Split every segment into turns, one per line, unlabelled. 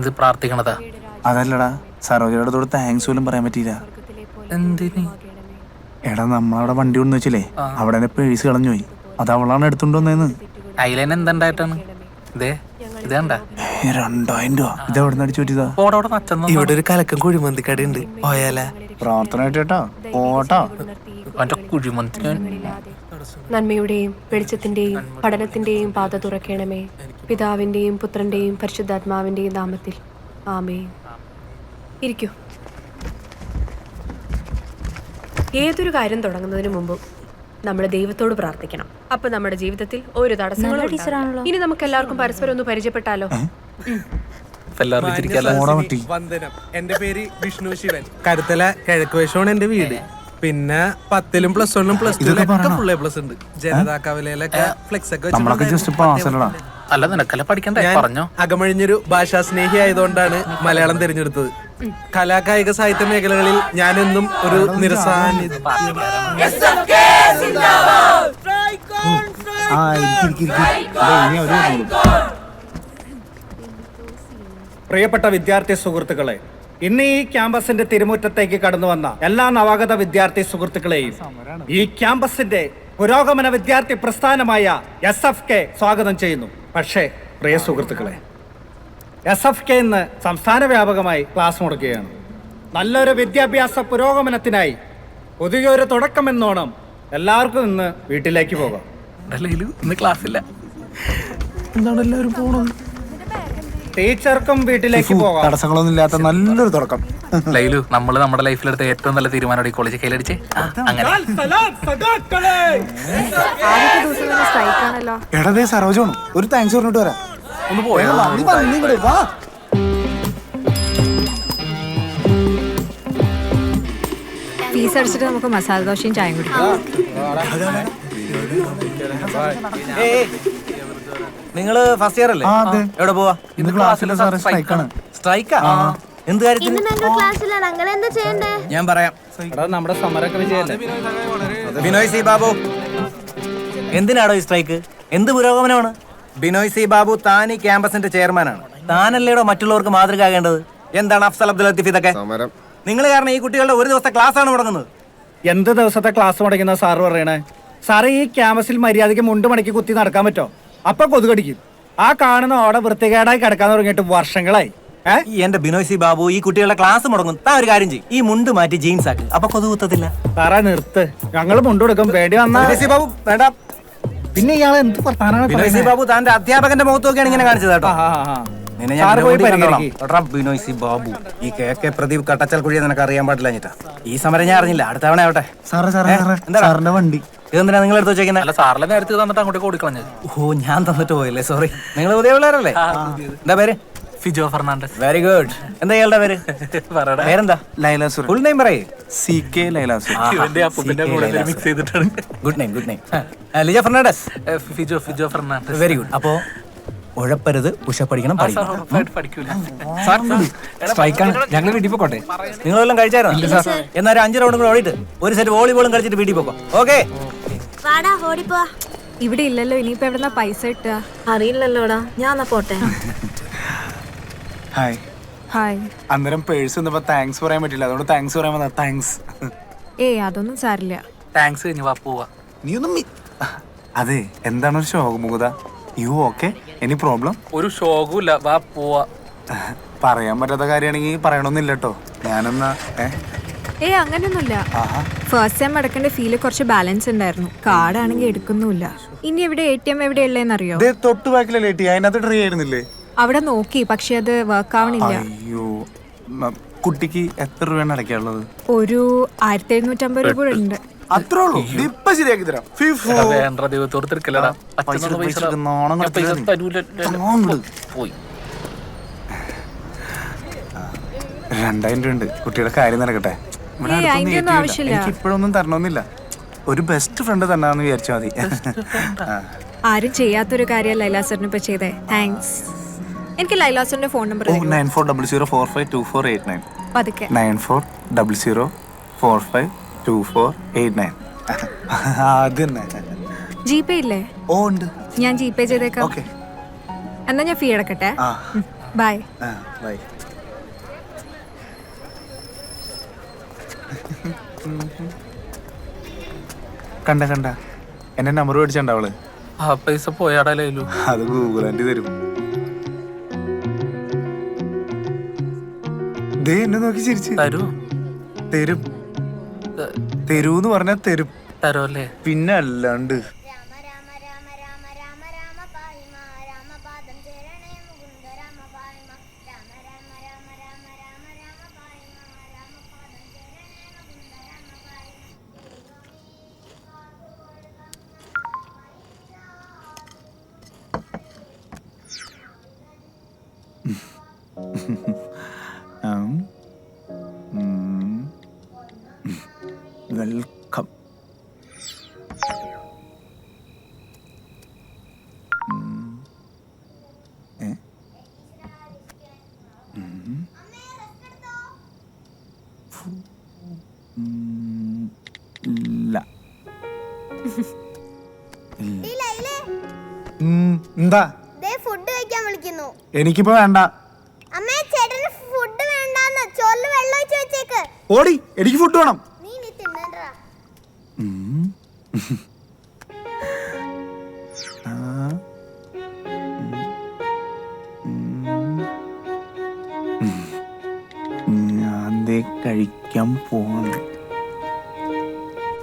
ഇത് പ്രാർത്ഥിക്കണതാ.
അതല്ലടാ സരോജയുടെ അടുത്തോട് താങ്ക്സ് പോലും പറയാൻ പറ്റിയില്ല.
എന്തിന്?
എടാ നമ്മളവിടെ വണ്ടി കൊണ്ടു വെച്ചില്ലേ? അവിടെ പേഴ്സ് കളഞ്ഞു പോയി അത് അവളാണ് എടുത്തോണ്ട് വന്നേന്ന്
അതിലെന്നെ എന്തുണ്ടായിട്ടാണ് ഇതേ ഇത്
രണ്ടായിരം രൂപ. ഇത് എവിടെ നിന്ന് അടിച്ചു പറ്റിയതാ?
ഓടവിടെ
ഇവിടെ ഒരു കലക്കം കുഴിമന്തിക്കട ഉണ്ട് പോയാലേ.
പ്രാർത്ഥന കേട്ടോ ഓട്ടോ?
അവന്റെ കുഴിമന്തിന്
നന്മയുടെയും വെളിച്ചത്തിന്റെയും പഠനത്തിന്റെയും പാത തുറക്കണമേ. പിതാവിന്റെയും പുത്രന്റെയും പരിശുദ്ധാത്മാവിന്റെയും നാമത്തിൽ. ആമേ ഇരിക്കൂ. ഏതൊരു കാര്യം തുടങ്ങുന്നതിന് മുമ്പ് നമ്മൾ ദൈവത്തോട് പ്രാർത്ഥിക്കണം. അപ്പൊ നമ്മുടെ ജീവിതത്തിൽ ഒരു തടസ്സങ്ങളും ഉണ്ടാവില്ല. ഇനി നമുക്ക് എല്ലാവർക്കും പരസ്പരം ഒന്ന് പരിചയപ്പെട്ടാലോ?
എല്ലാവരും
വന്ദനം. എന്റെ പേര് വിഷ്ണു ശിവൻ. കരുത്തല കിഴക്ക് വശമാണ് എന്റെ വീട്. പിന്നെ പത്തിലും പ്ലസ് വണ്ണും plus two full A plus ഉണ്ട്. ജനതാ കവലയിലൊക്കെ ഫ്ലെക്സ് ഒക്കെ
നമ്മളൊക്കെ അല്ലടാ
അല്ല നിനക്കല്ല പഠിക്കണ്ടേ? പറഞ്ഞോ.
അകമഴിഞ്ഞൊരു ഭാഷാ സ്നേഹി ആയതുകൊണ്ടാണ് മലയാളം തിരഞ്ഞെടുത്തത്. കലാകായിക സാഹിത്യ മേഖലകളിൽ ഞാനെന്നും ഒരു
പ്രിയപ്പെട്ട വിദ്യാർത്ഥി സുഹൃത്തുക്കളെ ഇന്ന് ഈ ക്യാമ്പസിന്റെ തിരുമുറ്റത്തേക്ക് കടന്നു വന്ന എല്ലാ നവാഗത വിദ്യാർത്ഥി സുഹൃത്തുക്കളെയും ഈ ക്യാമ്പസിന്റെ പുരോഗമന വിദ്യാർത്ഥി പ്രസ്ഥാനമായ എസ് എഫ് കെ സ്വാഗതം ചെയ്യുന്നു. പക്ഷേ പ്രിയ സുഹൃത്തുക്കളെ എസ് എഫ് കെ ഇന്ന് സംസ്ഥാന വ്യാപകമായി ക്ലാസ് മുടക്കുകയാണ്. നല്ലൊരു വിദ്യാഭ്യാസ പുരോഗമനത്തിനായി പുതിയൊരു തുടക്കമെന്നോണം എല്ലാവർക്കും ഇന്ന് വീട്ടിലേക്ക് പോകാം.
ഇന്ന് ക്ലാസ്സില്ല
എന്താണ് എല്ലാവരും
ടീച്ചർക്കും വീട്ടിലേക്ക് പോകാം.
തടസ്സങ്ങളൊന്നും ഇല്ലാത്ത നല്ലൊരു തുടക്കം.
ലൈലു നമ്മൾ നമ്മുടെ ലൈഫിലെടുത്ത ഏറ്റവും നല്ല തീരുമാനം ഈ കോളേജ് കയ്യിലടിച്ച്. അങ്ങനെ.
എടതേ സരോജമാണ് ഒരു താങ്ക്സ് പറഞ്ഞിട്ട് വരാം.
ഒന്ന് പോയോ.
വാ, വാ.
ഫീസ് അടിച്ചിട്ട് നമുക്ക് മസാല ദോശയും ചായയും കുടിക്കാം.
നിങ്ങൾ ഫസ്റ്റ് ഇയർ അല്ലേ? എവിടെ പോവാ?
ഇന്ന് ക്ലാസ്സിലെ സാറേ സ്ട്രൈക്കാണ്
സ്ട്രൈക്കാ എന്ത് കാര്യത്തിന്? ഞാൻ പറയാം.
എടാ നമ്മുടെ സമരമൊക്കെ വിജയല്ലേ?
ബിനോയ് സി ബാബു. എന്തിനാടോ ഈ സ്ട്രൈക്ക്? എന്ത് പുരോഗമനമാണ്? ബിനോയ് സി ബാബു താൻ ഈ ക്യാമ്പസിന്റെ ചെയർമാനാണ്. താനല്ലേടോ മറ്റുള്ളവർക്ക് മാതൃക ആകേണ്ടത്? എന്താണ് അഫ്സൽ അബ്ദുൽ ലത്തീഫ് ഇതൊക്കെ? നിങ്ങൾ കാരണം ഈ കുട്ടികളുടെ ഒരു ദിവസത്തെ ക്ലാസ് ആണ് മുടങ്ങുന്നത്.
എന്ത് ദിവസത്തെ ക്ലാസ് മുടങ്ങുന്ന സാറ് പറയണേ? സാറേ ഈ ക്യാമ്പസിൽ മര്യാദയ്ക്ക് മുണ്ട് മടക്കി കുത്തി നടക്കാൻ പറ്റോ? അപ്പൊ കൊതുകടിക്കും. ആ കാണുന്ന ഓടെ വൃത്തികേടായി കിടക്കാൻ തുടങ്ങിയിട്ട് വർഷങ്ങളായി.
ഈ എന്റെ ബിനോയ് സി ബാബു ഈ കുട്ടികളുടെ ക്ലാസ് മുടങ്ങും. താ ഒരു കാര്യം ചെയ്യും. ഈ മുണ്ട് മാറ്റി ജീൻസ് ആക്കി. അപ്പൊ കൊതു കുത്തത്തില്ല.
സാറേ നിർത്ത്. ഞങ്ങൾ മുണ്ട് കൊടുക്കും. പേടി വന്നാ
ബാബു വേണ്ട.
പിന്നെ ഇയാൾ എന്ത്
ബിനോയ് സി ബാബു താന്റെ അധ്യാപകന്റെ മുഖത്ത് നോക്കിയാണ് ഇങ്ങനെ കാണിച്ചത് കേട്ടോ. നിന്നെ ഞാൻ ഗ്രൗണ്ടിൽ കണ്ടോളാം. എടാ ബിനോയ് സി ബാബു ഈ കെ കെ പ്രദീപ് കട്ടച്ചൽ കുഴിയെ നിനക്ക് അറിയാൻ പാടില്ല ഞെട്ടാ ഈ സമരം ഞാൻ അറിഞ്ഞില്ല. അടുത്ത തവണ ആവട്ടെ.
സാറേ സാറേ സാറേ
എന്താടാ?
സാറിന്റെ വണ്ടി.
ഇതെന്തിനാ നിങ്ങൾ എടുത്ത് വെച്ചേക്കുന്നത്
അല്ല സാറിലെ നേരത്തെ തന്നിട്ട് അങ്ങോട്ട് കൊടുക്കളഞ്ഞത്
ഓ ഞാൻ തന്നിട്ട് പോയല്ലേ സോറി നിങ്ങൾ പുതിയ പിള്ളേരല്ലേ? എന്താ പേര്?
ഫിജോ ഫെർണാണ്ടസ്.
വെരി ഗുഡ് എന്താ ഇയാളുടെ പേര്?
പറയടാ
പേരെന്താ?
ലൈലാസുർ
ഫുൾ നെയിം പറയേ.
സി കെ ലൈലാസുർ
ഇവന്റെ അപ്പൂപ്പന്റെ കൂടെ മിക്സ് ചെയ്തിട്ടാണ്.
Good name good name Lijo Fernandes.
Fijo Fijo Fernandes.
Very good അപ്പോ ഉഴപ്പരുത് പുഷപ്പ് പഠിക്കണം.
സാർ
പഠിക്കണം സ്ട്രൈക്കാണ് ഞങ്ങൾ വീട്ടിൽ പോകട്ടെ നിങ്ങളെല്ലാം കഴിച്ചായിരുന്നു? എന്നാലും അഞ്ച് റൗണ്ട് കൂടെ ഓടിയിട്ട് ഒരു സെറ്റ് വോളിബോളും കളിച്ചിട്ട് വീട്ടിൽ പോക്കോ. ഓക്കെ
വാടാ ഓടിപ്പോ.
ഇവിടെ ഇല്ലല്ലോ ഇനിയിപ്പോ എവിടെന്നാ പൈസ കിട്ടുക?
അറിയില്ലല്ലോടാ. ഞാൻ പോട്ടെ.
ഹായ്
ഹായ്
അന്നേരം പേഴ്സ് വന്നപ്പോ താങ്ക്സ് പറയാൻ പറ്റില്ല. അതുകൊണ്ട് താങ്ക്സ് പറയാൻ വന്നാ താങ്ക്സ്
ഏയ് അതൊന്നും സാരില്ല.
താങ്ക്സ് കഴിഞ്ഞ് വാ പോവാ.
നീ ഒന്നും മി- അതെ എന്താണ് ഒരു ശോകമുഖത യു ഓക്കെ എനി പ്രോബ്ലം
ഒരു ഷോകും വാ പോവാ.
പറയാൻ പറ്റാത്ത കാര്യമാണെങ്കിൽ പറയണമെന്നില്ല കേട്ടോ ഞാനെന്നാ ഏ?
ഏയ് അങ്ങനെയൊന്നുമില്ല.
ആഹാ.
ഫസ്റ്റ് ടൈം അടക്കേണ്ട ഫീൽ കുറച്ച് ബാലൻസ് ഉണ്ടായിരുന്നു. കാർഡാണെങ്കിൽ എടുക്കുന്നുമില്ല. ഇനി എവിടെ എ ടി എം എവിടെ ഉള്ളതെന്നറിയോ?
ദേ തൊട്ട് ബാക്കിലല്ലേ ടി അതിനകത്ത് ട്രീ ആയിരുന്നില്ലേ?
അവിടെ നോക്കി പക്ഷെ അത് വർക്ക് ആവണില്ല.
അയ്യോ മ, കുട്ടിക്ക് എത്ര രൂപയാണ് അടയ്ക്കാനുള്ളത്?
ഒരു ആയിരത്തി എഴുന്നൂറ്റമ്പത് രൂപ കൂടെ ഉണ്ട്.
അത്രേ ഉള്ളൂ. ഇത് ഇപ്പൊ ശരിയാക്കി തരാം. ഫിഫോ.
എടാ, വേണ്ട ദൈവത്തോട് തിരക്കില്ലടാ
പൈസ
അച്ഛനൊന്ന്
പൈസ
പൈസ
എടുക്ക്, നാണം
ഞാൻ പൈസ
കെടുത്തരുത്.
തരൂല.
അങ്ങോട്ട്.
പോയി.
രണ്ടായിരം രൂപ ഉണ്ട്. കുട്ടിയുടെ കാര്യം നടക്കട്ടെ. ഇവിടെ
ഏയ്,
അടുത്തൊന്നും
അതിന്റെ
ATM ഇല്ല.
ആവശ്യമില്ല.
എനിക്ക് ഇപ്പോഴൊന്നും തരണമെന്നില്ല. ഒരു ബെസ്റ്റ് ഫ്രണ്ട് തന്നാന്ന് വിചാരിച്ചാൽ മതി. ആ.
ആരും ചെയ്യാത്തൊരു കാര്യം ലൈലാസറിന് ഇപ്പൊ ചെയ്തേ. താങ്ക്സ് എനിക്ക് ലൈലാസിന്റെ phone number
nine four double zero four five two four eight nine.
പതുക്കെ.
Nine four double zero four five two four eight nine. അത് തന്നെ
ജി പേ ഇല്ലേ?
ഓ ഉണ്ട്.
ഞാൻ ജി പേ ചെയ്തേക്കാം.
ഓക്കെ.
എന്നാ ഞാൻ ഫീ അടക്കട്ടെ.
ആ.
ബൈ
ആ ബൈ കണ്ട കണ്ട. എന്റെ നമ്പർ മേടിച്ചണ്ട അവൾ.
ആ പൈസ പോയാടാലു
അത് ഗൂഗിൾ ആന്റി തരും. ദേ എന്നെ നോക്കി ചിരിച്ച്.
തരൂ.
തരും. തരൂന്ന് പറഞ്ഞാ തരും.
തരോ അല്ലേ?
പിന്നെ അല്ലാണ്ട്. വെൽക്കം എന്താ?
ഫുഡ് കഴിക്കാൻ വിളിക്കുന്നു.
എനിക്കിപ്പോ വേണ്ട.
അമ്മേ ചേട്ടന് ഫുഡ് വേണ്ടാന്ന്. ചോറിൽ വെള്ളം ഒഴിച്ച് വെച്ചേക്ക്.
ഓടി എനിക്ക് ഫുഡ് വേണം.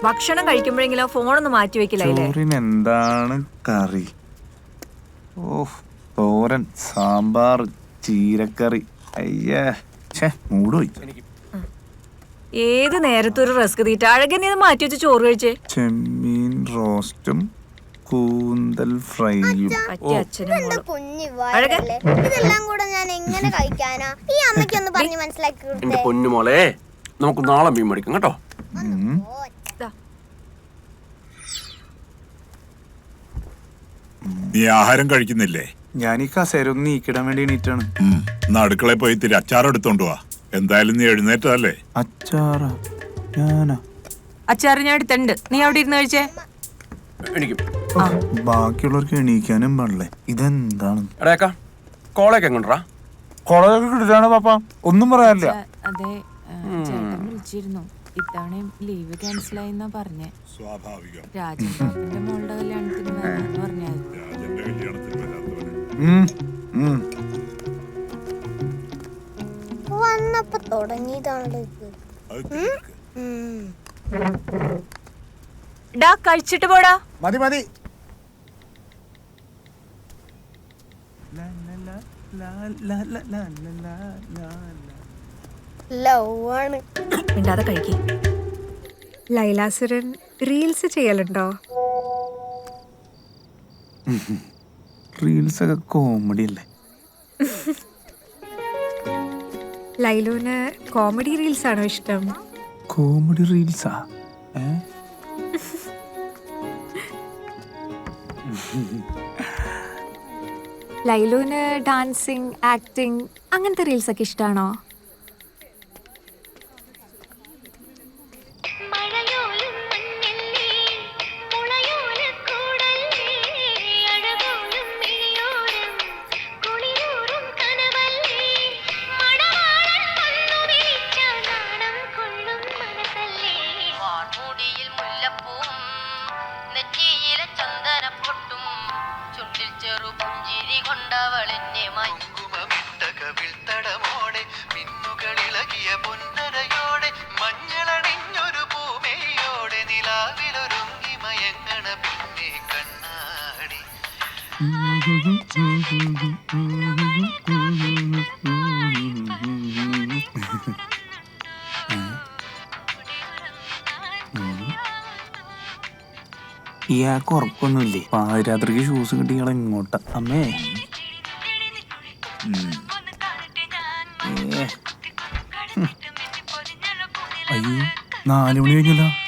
ഭക്ഷണം കഴിക്കുമ്പോഴെങ്കിലും ഫോണൊന്നും മാറ്റി വെക്കില്ല
ചോറിന് എന്താണ് കറി? ഓ തോരൻ സാമ്പാർ ചീരക്കറി. അയ്യേ ഛേ മൂട് പോയി
ഏത് നേരത്തെ ഒരു റസ്ക് തീറ്റ അഴകനെ ഇത് മാറ്റി വെച്ച് ചോറ് കഴിച്ചേ?
ചെമ്മീൻ റോസ്റ്റും കൂന്തൽ ഫ്രൈയും.
പറ്റിയ അച്ഛനും മോളും.
കുഞ്ഞു വയറല്ലേ ഇതെല്ലാം കൂടെ ഞാൻ എങ്ങനെ കഴിക്കാനാ? ഈ അമ്മയ്ക്കൊന്ന് പറഞ്ഞ് മനസ്സിലാക്കി
എന്റെ
കൊടുത്തേ
പൊന്നുമോളെ നമുക്ക് നാളെ മീൻ മേടിക്കും കേട്ടോ?
നീ ആഹാരം കഴിക്കുന്നില്ലേ?
ഞാൻ ഈ കസേരൊന്ന് നീക്കിടാൻ വേണ്ടി എണീറ്റാണ്.
എന്നാ അടുക്കളയിൽ പോയി ഇത്തിരി അച്ചാർ എടുത്തോണ്ട് വാ. എന്തായാലും നീ എഴുന്നേറ്റതല്ലേ?
അച്ചാറ? ഞാനാ?
അച്ചാറ് ഞാൻ എടുത്തുണ്ട് നീ അവിടെ ഇരുന്ന് കഴിച്ചേ.
എനിക്കും
ബാക്കിയുള്ളവർക്ക് എണീക്കാനും പാടില്ലേ? ഇതെന്താണ്?
എടേക്ക കോളേക്ക് എങ്ങോട്ടാ
കൊളയൊക്കെ കിട്ടിട്ടാണ് പാപ്പ? ഒന്നും പറയാനില്ല.
അതെ ചേട്ടൻ വിളിച്ചിരുന്നു. ഇത്തവണയും ലീവ് ക്യാൻസൽ ആയിന്നാ പറഞ്ഞേ.
സ്വാഭാവികം.
രാജൻ മോളുടെ കല്യാണത്തിന്
വന്നപ്പോ തുടങ്ങിയതാണല്ലോ.
ഡാ കഴിച്ചിട്ട് പോടാ.
മതി മതി.
മിണ്ടാതെ കഴിക്കി.
ലൈലാസുരൻ റീൽസ് ചെയ്യലുണ്ടോ?
റീൽസ് ഒക്കെ കോമഡി അല്ലേ?
ലൈലുവിന് കോമഡി റീൽസ് ആണോ ഇഷ്ടം?
കോമഡി റീൽസാ? ലൈലോന്
ലൈലുവിന് ഡാൻസിങ് ആക്ടിങ് അങ്ങനത്തെ റീൽസ് ഒക്കെ ഇഷ്ടമാണോ
പുഞ്ചിരി കൊണ്ടവൾ എന്നെ
കവിൾത്തടമോടെ മിന്നുകളിളകിയ പൊന്നരയോടെ മഞ്ഞളണിഞ്ഞൊരു പൂമേയോടെ നിലാവിലൊരുങ്ങി മയങ്ങണ പിന്നെ കണ്ണാടി.
ഇയാൾക്ക് ഉറപ്പൊന്നുമില്ലേ? പാതിരാത്രിക്ക് ഷൂസ് കിട്ടി ഇങ്ങോട്ട. അമ്മേ. ഏ. അയ്യോ നാലു മണി കഴിഞ്ഞല്ലോ.